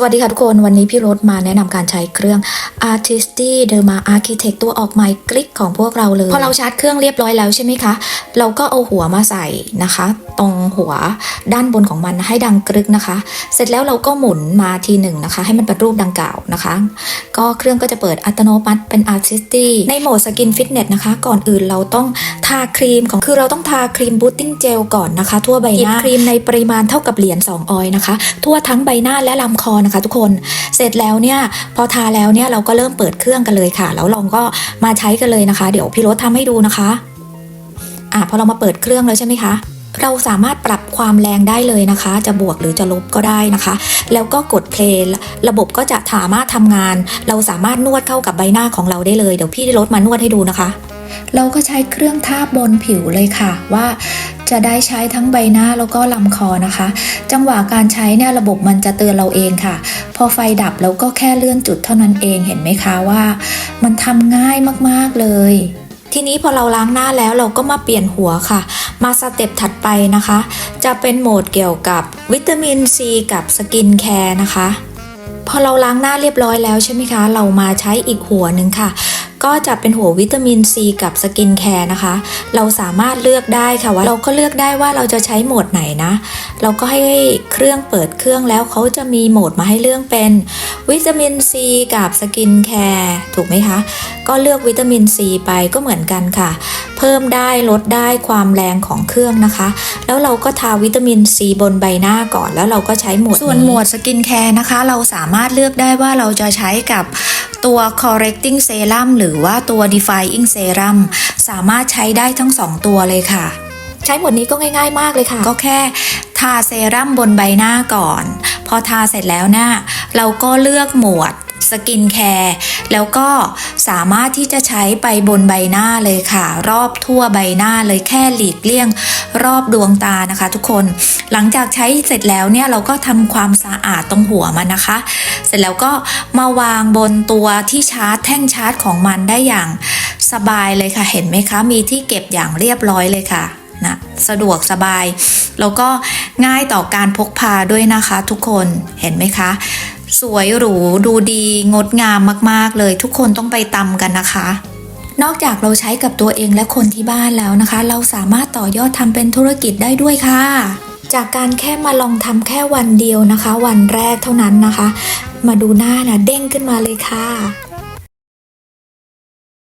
สวัสดีค่ะทุกคนวันนี้พี่รถมาแนะนำการใช้เครื่อง Artisty Derma Architect ตัวออกใหม่คลิกของพวกเราเลย พอเราชาร์จเครื่องเรียบร้อยแล้วใช่ไหมคะ เราก็เอาหัวมาใส่นะคะ ตรงหัวด้านบนของมันให้ดังกรึกนะคะ เสร็จแล้วเราก็หมุนมาทีหนึ่งนะคะ ให้มันเป็นรูปดังกล่าวนะคะ ก็เครื่องก็จะเปิดอัตโนมัติเป็น Artisty ในโหมด Skin Fitness นะคะ ก่อนอื่นเราต้องทาครีมของคือเราต้องทาครีมบูตติ้งเจลก่อนนะคะ ทั่วใบหน้าครีมในปริมาณเท่ากับเหรียญ2ออยนะคะ ทั่วทั้งใบหน้าและลำคอนะคะ ทุกคนเสร็จแล้วเนี่ยพอทาแล้วเนี่ยเราก็เริ่มเปิดเครื่องกันเลยค่ะแล้วลองก็มาใช้กันเลยนะคะ เดี๋ยวพี่รถทำให้ดูนะคะอะพอเรามาเปิดเครื่องแล้วใช่ไหมคะ เราสามารถปรับความแรงได้เลยนะคะ จะบวกหรือจะลบก็ได้นะคะ แล้วก็กดเพลย์ระบบก็จะสามารถทำงาน เราสามารถนวดเข้ากับใบหน้าของเราได้เลย เดี๋ยวพี่รถมานวดให้ดูนะคะ เราก็ใช้เครื่องทาบบนผิวเลยค่ะว่าจะได้ใช้ทั้งใบหน้าแล้วก็ลำคอนะคะ จังหวะการใช้เนี่ยระบบมันจะเตือนเราเองค่ะ พอไฟดับเราก็แค่เลื่อนจุดเท่านั้นเองเห็นไหมคะว่า มันทำง่ายมากๆเลย ทีนี้พอเราล้างหน้าแล้วเราก็มาเปลี่ยนหัวค่ะ มาสเต็ปถัดไปนะคะ จะเป็นโหมดเกี่ยวกับวิตามินซีกับสกินแคร์นะคะ พอเราล้างหน้าเรียบร้อยแล้วใช่ไหมคะ เรามาใช้อีกหัวหนึ่งค่ะ ก็จะเป็นหัววิตามินซีกับสกินแคร์นะคะ เราสามารถเลือกได้ค่ะว่าเราก็เลือกได้ว่าเราจะใช้โหมดไหนนะ เราก็ให้เครื่องเปิดเครื่องแล้วเขาจะมีโหมดมาให้เลือกเป็นวิตามินซีกับสกินแคร์ถูกไหมคะ ก็เลือกวิตามินซีไปก็เหมือนกันค่ะ เพิ่มได้ลดได้ความแรงของเครื่องนะคะ แล้วเราก็ทาวิตามินซีบนใบหน้าก่อนแล้วเราก็ใช้โหมดส่วนโหมดสกินแคร์นะคะ เราสามารถเลือกได้ว่าเราจะใช้กับ ตัว correcting serum หรือว่าตัว defying serum สามารถใช้ได้ทั้ง 2 ตัวเลยค่ะ ใช้หมดนี้ก็ง่ายๆมากเลยค่ะ ก็แค่ทาเซรั่มบนใบหน้าก่อน พอทาเสร็จแล้วนะ่ะเราก็เลือกหมวดสกินแคร์ แล้วก็สามารถที่จะใช้ไปบนใบหน้าเลยค่ะ รอบทั่วใบหน้าเลยแค่หลีกเลี่ยง รอบดวงตานะคะ ทุกคน หลังจากใช้เสร็จแล้วเนี่ยเราก็ทำความสะอาดตรงหัวมันนะคะ เสร็จแล้วก็มาวางบนตัวที่ชาร์จแท่งชาร์จของมันได้อย่างสบายเลยค่ะ เห็นไหมคะ มีที่เก็บอย่างเรียบร้อยเลยค่ะนะสะดวกสบาย แล้วก็ง่ายต่อการพกพาด้วยนะคะทุกคนเห็นไหมคะ สวยหรูดูดีงดงามมากๆเลย ทุกคนต้องไปตำกันนะคะ นอกจากเราใช้กับตัวเองและคนที่บ้านแล้วนะคะ เราสามารถต่อยอดทำเป็นธุรกิจได้ด้วยค่ะ จากการแค่มาลองทำแค่วันเดียวนะคะ วันแรกเท่านั้นนะคะ มาดูหน้านะเด้งขึ้นมาเลยค่ะ